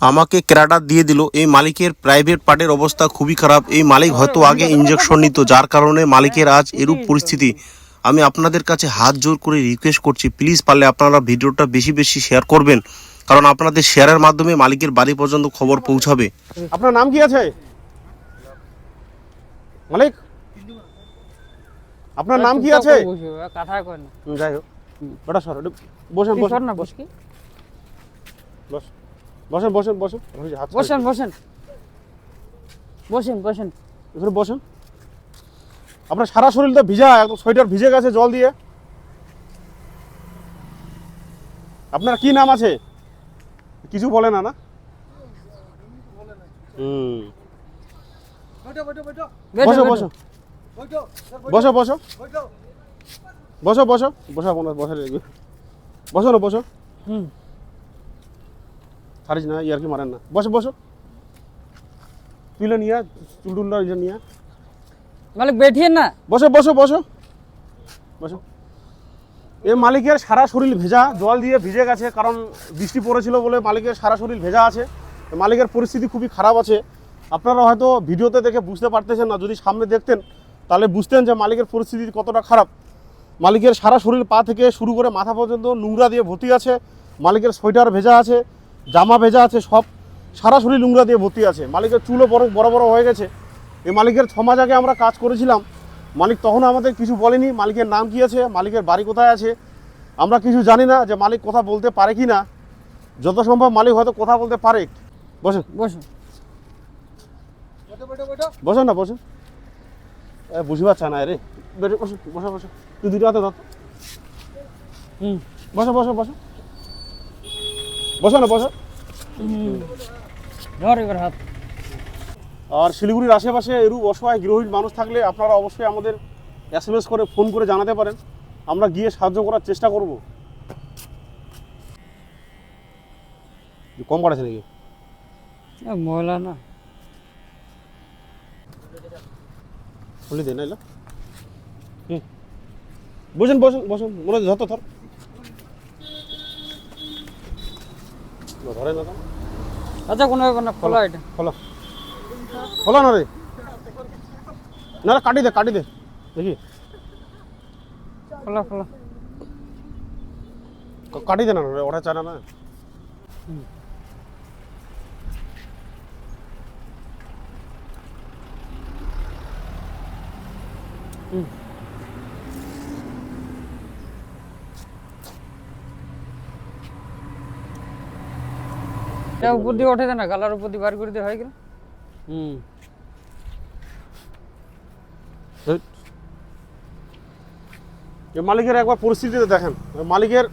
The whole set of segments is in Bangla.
আমাকে ক্রাডার দিয়ে দিল। এই মালিকের প্রাইভেট পার্টের অবস্থা খুবই খারাপ। এই মালিক হয়তো আগে ইঞ্জেকশন নিত যার কারণে মালিকের আজ এরূপ পরিস্থিতি। আমি আপনাদের কাছে হাত জোর করে রিকোয়েস্ট করছি। প্লিজ পারলে আপনারা ভিডিওটা বেশি বেশি শেয়ার করবেন। কারণ আপনাদের শেয়ারের মাধ্যমে মালিকের বাড়ি পর্যন্ত খবর পৌঁছাবে। আপনার নাম কি আছে? মালিক? আপনার নাম কি আছে? কথা কয় না যাই হোক। বসেন বসেন। না বস কি? বস। বসেন বসেন বসেন। বসেন বসেন বসেন। বসেন এখানে বসেন। আপনার সারা শরীরটা ভিজা একদম সোয়েটার ভিজে গেছে জল দিয়ে। আপনার কি নাম আছে? কিছু বলে না না? হুম। বসো বসো বসো। বসো বসো। বসো বসো। বসে বসো না বসো। হুম। খারিজ না ইয়ারকে মারেন না বসো বসো তুলে নিয়া চুলটুলটা ইয়ে নিয়ে মালিক বেঠিয়ে না বসো বসো বসো বসো এ মালিকের সারা শরীর ভেজা জল দিয়ে ভিজে গেছে কারণ বৃষ্টি পড়েছিল বলে মালিকের সারা শরীর ভেজা আছে মালিকের পরিস্থিতি খুবই খারাপ আছে আপনারা হয়তো ভিডিওতে দেখে বুঝতে পারতেছেন না যদি সামনে দেখতেন তাহলে বুঝতেন যে মালিকের পরিস্থিতি কতটা খারাপ মালিকের সারা শরীর পা থেকে শুরু করে মাথা পর্যন্ত নোংরা দিয়ে ভর্তি আছে মালিকের সোয়েটার ভেজা আছে। জামা ভেজা আছে সব সারা শরীর নোংরা দিয়ে ভর্তি আছে। মালিকের চুলও বড় বড় বড় হয়ে গেছে। এই মালিকের ছ মাস আগে আমরা কাজ করেছিলাম। মালিক তখন আমাদের কিছু বলেনি। মালিকের নাম কি আছে? মালিকের বাড়ি কোথায় আছে? আমরা কিছু জানি না যে মালিক কথা বলতে পারে কি না। যত সম্ভব মালিক হয়তো কথা বলতে পারে। বসেন। বসুন। বসেন না বসেন। এ, বুঝবার না রে। বসো বসো বসো। তুই দুটো হাতে ধর। হুম। বসো বসো বসো। বসো না বসো। হাত। আর শিলিগুড়ির আশেপাশে এরূপ অসহায় গৃহহীন মানুষ থাকলে আপনারা অবশ্যই আমাদের এস এম এস করে ফোন করে জানাতে পারেন। আমরা গিয়ে সাহায্য করার চেষ্টা করব। কম বাড়াছে নাকি? এ, ময়লা না। খুলে হুম। বসেন বসেন বসেন। মনে ধর তো ধর। ধরে না আচ্ছা কোনো ব্যাপার না খোলা এটা। খোলো। খোলো না রে। না না কাটি দে কাটি দে। দেখি। খোলা খোলা। কাটি দে না রে ওটা চায় না না। এটা উপর দিয়ে ওঠে না, গালার উপর দিয়ে বার করে দিয়ে হয়ে গেল হুম। মালিকের একবার পরিস্থিতিতে দেখেন মালিকের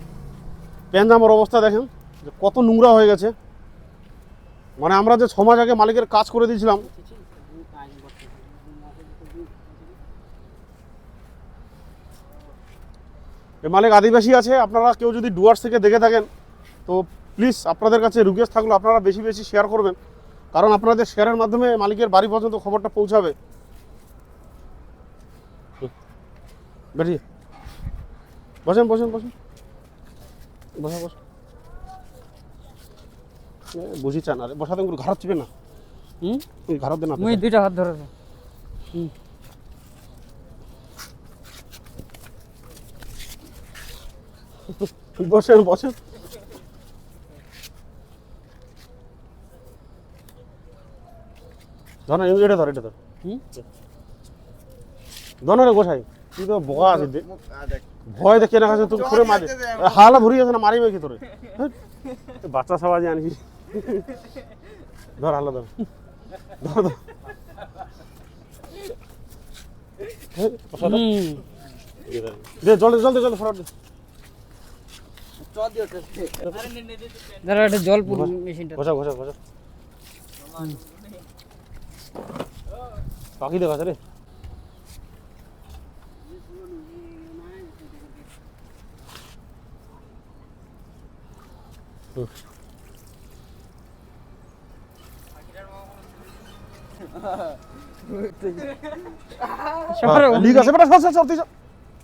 প্যান জামার অবস্থা দেখেন, যে কত নোংরা হয়ে গেছে। মানে আমরা যে ছমাস আগে মালিকের কাজ করে দিয়েছিলাম। মালিক আদিবাসী আছে, আপনারা কেউ যদি ডুয়ার্স থেকে দেখে থাকেন, তো প্লিজ আপনাদের কাছে রিকোয়েস্ট থাকল আপনারা বেশি বেশি শেয়ার করবেন। কারণ আপনাদের শেয়ারের মাধ্যমে মালিকের বাড়ি পর্যন্ত খবরটা পৌঁছাবে। বেরিয়ে। বসেন বসেন বসেন। বসা বস বুঝি চান আরে বসাতে ঘাড়ত চিবে না। হুম? ঘাড়ত দেন মুই দুইটা হাত ধরে দে। বসেন বসেন। ধর এটা ধর এটা ধর। ধর রে গোসাই। তুই তো বোকা আছে দে। ভয় দেখে না কাছে তুই করে মারি হালা ভরি আছে না মারিবে কি তোরে? বাচ্চা সবাই আনিস ধর হালা ধর। ধর ধর। দে। জলদি জলদি জলদি ফরাট দে। দাঁড়া এটা জল পুরো মেশিনটা বসা বসা বসা পাখি দেখাচ্ছে রে হ্যাঁ।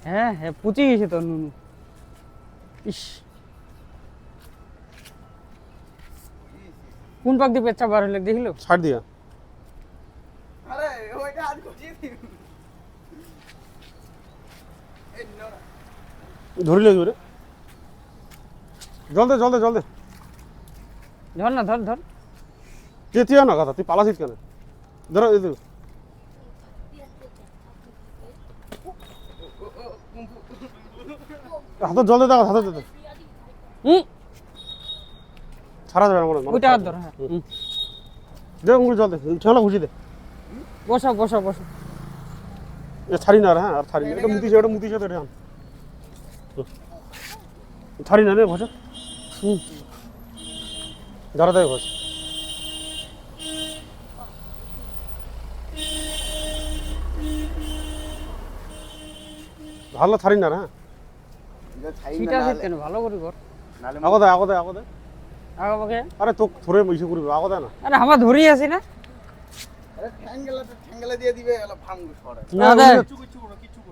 হ্যাঁ হ্যাঁ পুচি গেছে তো নুনু। ইস। কোন পাক দিয়ে পেচ্ছা বার হলে দেখিল? ছাড় দিয়া আরে ওইটা আজ খুঁজিয়ে দিবি এই নোরা ধরি লাগবে রে জল দে জল দে জল দে। ধর না ধর ধর। যেতে না কথা তুই পালাছিস কেন? ধরো এই দে। হাতে জল দে দাও হাতে দে দে। হুম। ছাড়া যাবে না ওইটা হাত ধর হ্যাঁ। দে ওগুলো জল দে ঠেলা ঘুষি দে। বসো বসো বসো ছাড়ি না হ্যাঁ আর ছাড়ি না। এটা মুতিছে এটা মুতিছে তো এটা আন। হুম। ছাড়ি না রে ভসা হুম ধরা দেয় ভস ভালো ছাড়ি না রে, হ্যাঁ এটা ছাই ঠিক আছে কেন ভালো করে কর নালে আগো দেয় আগো দেয় আগো দেয় আগে বাগে আরে তো ধরে ইসে করবি আগো দেয় না আরে আমার ধরি আছি না আরে ঠ্যাঙ্গেলা তো ঠ্যাঙ্গেলা দিয়ে দিবে এলা ভাঙবো সরে না দে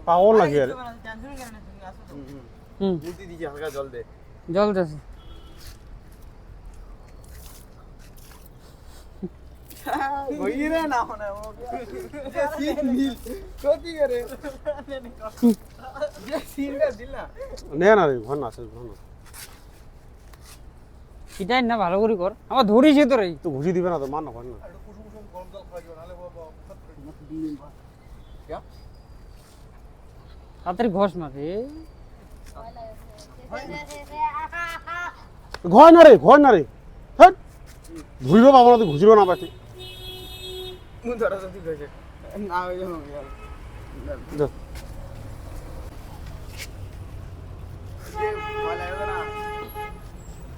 পাগল লাগে আরে হুম। দিছি হালকা জল দে। জল দেছে বইরে না ও সিন মিল কতি করে। যে সিনটা দিল না। নে না রে আছে ঘর না না ভালো করে কর। আমার ধরিছে তো রে। তো ঘুষি দিবে না তো মান না ঘর না। তাড়াতাড়ি ঘষ না ঘর না রে ঘর না রে হ্যাঁ ধুইরো পাবো না ঘুষিরো না পাচ্ছি মুন ধরা তো ঠিক না ওই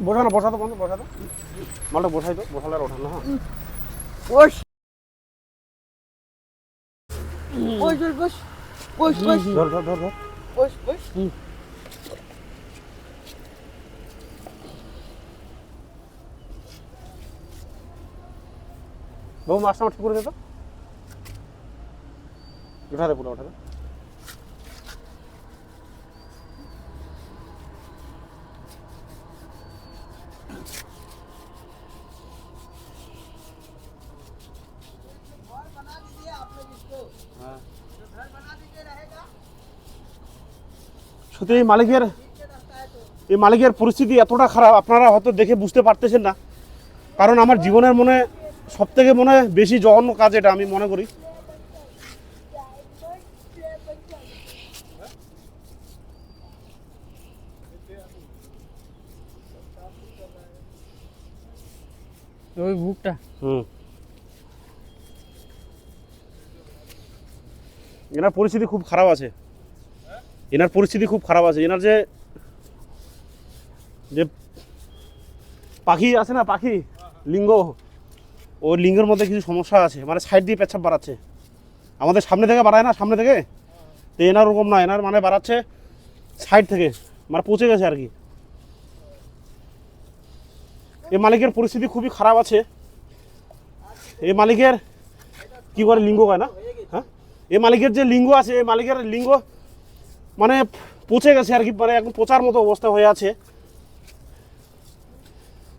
বসা না বসা তো বন্ধ বসা তো মালটা বসাই তো বসালে আর ওঠান হ্যাঁ বস। বস বস বস বস। ধর ধর ধর বস বস। বাবু, মাছটা আমার ঠিক করে দে তো। উঠা পুরো সত্যি, এই মালিকের এই মালিকের পরিস্থিতি এতটা খারাপ, আপনারা হয়তো দেখে বুঝতে পারতেছেন না। কারণ আমার জীবনের মনে সব থেকে মনে হয় বেশি জঘন্য কাজ এটা আমি মনে করি। ওই বুকটা। হুম। এনার পরিস্থিতি খুব খারাপ আছে। এনার পরিস্থিতি খুব খারাপ আছে। এনার যে যে পাখি আছে না পাখি লিঙ্গ ওই লিঙ্গের মধ্যে কিছু সমস্যা আছে মানে সাইড দিয়ে পেচ্ছাপ বাড়াচ্ছে। আমাদের সামনে থেকে বাড়ায় না, সামনে থেকে? তো এনার ওরকম না, এনার মানে বাড়াচ্ছে সাইড থেকে মানে পচে গেছে আর কি। এই মালিকের পরিস্থিতি খুবই খারাপ আছে। এই মালিকের কি করে লিঙ্গ কয় না? হ্যাঁ? এই মালিকের যে লিঙ্গ আছে এই মালিকের লিঙ্গ মানে পচে গেছে আর কি মানে এখন পচার মতো অবস্থা হয়ে আছে।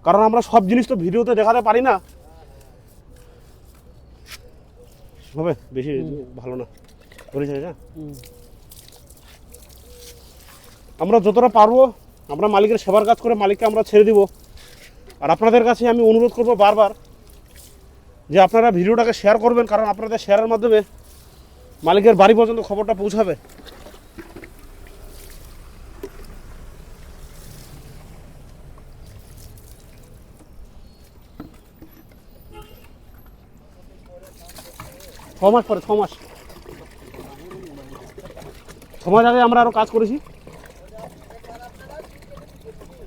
কারণ আমরা সব জিনিস তো ভিডিওতে দেখাতে পারি না। হবে? বেশি ভালো না। বলেছে আমরা যতটা পারব আমরা মালিকের সেবার কাজ করে মালিককে আমরা ছেড়ে দিব। আর আপনাদের কাছে আমি অনুরোধ করব বারবার যে আপনারা ভিডিওটাকে শেয়ার করবেন কারণ আপনাদের শেয়ারের মাধ্যমে মালিকের বাড়ি পর্যন্ত খবরটা পৌঁছাবে। ছ মাস পরে ছ মাস। ছ মাস আগে আমরা আরও কাজ করেছি।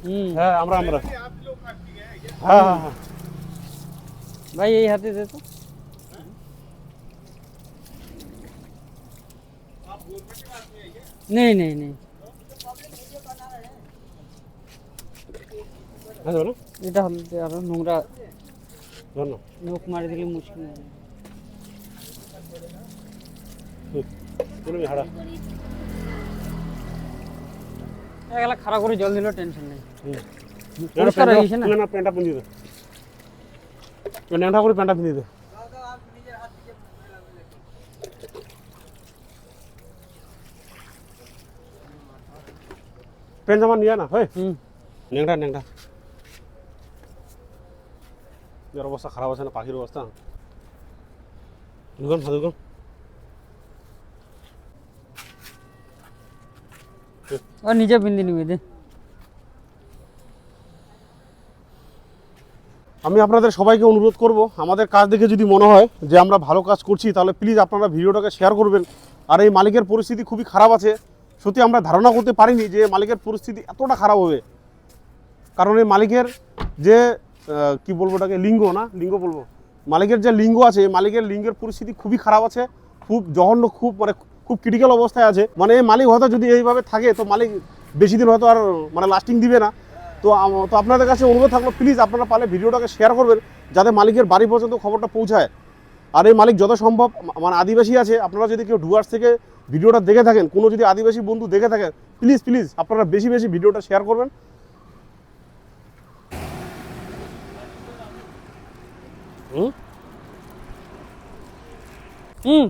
হুম। হ্যাঁ আমরা আমরা। হ্যাঁ হ্যাঁ হ্যাঁ। ভাই এই হাতে দে তো। নেই নেই নেই। হ্যাঁ এটা হলে আরও নোংরা নখ মারি দিলে মুশকিল হাড়া এগুলা খারাপ করে জল দিলেও টেনশন নেই। পরিষ্কার হয়ে গেছে না? না প্যান্টটা পুঁজি দে। ন্যাংটা করে প্যান্টটা পিঁধে দে। প্যান্ট জামা নিয়ে না হয়? ন্যাংটা ন্যাংটা। এর অবস্থা খারাপ আছে না পাখির অবস্থা। হ্যাঁ ও নিজে বিন্দি নিবি দে। আমি আপনাদের সবাইকে অনুরোধ করব, আমাদের কাজ দেখে যদি মনে হয় যে আমরা ভালো কাজ করছি, তাহলে প্লিজ আপনারা ভিডিওটাকে শেয়ার করবেন। আর এই মালিকের পরিস্থিতি খুবই খারাপ আছে। সত্যি আমরা ধারণা করতে পারিনি যে মালিকের পরিস্থিতি এতটা খারাপ হবে। কারণ এই মালিকের যে কি বলব ওটাকে, লিঙ্গ না? লিঙ্গ বলব। মালিকের যে লিঙ্গ আছে, মালিকের লিঙ্গের পরিস্থিতি খুবই খারাপ আছে। খুব জঘন্য, খুব মানে খুব ক্রিটিক্যাল অবস্থায় আছে। মানে মালিক হয়তো যদি এইভাবে থাকে, তো মালিক বেশি দিন হয়তো আর মানে লাস্টিং দিবে না। তো তো আপনাদের কাছে অনুরোধ থাকল প্লিজ আপনারা পারলে ভিডিওটাকে শেয়ার করবেন, যাতে মালিকের বাড়ি পর্যন্ত খবরটা পৌঁছায়। আর এই মালিক যত সম্ভব মানে আদিবাসী আছে, আপনারা যদি কেউ ডুয়ার্স থেকে ভিডিওটা দেখে থাকেন, কোনো যদি আদিবাসী বন্ধু দেখে থাকেন প্লিজ প্লিজ আপনারা বেশি বেশি ভিডিওটা শেয়ার করবেন। হুম? হুম?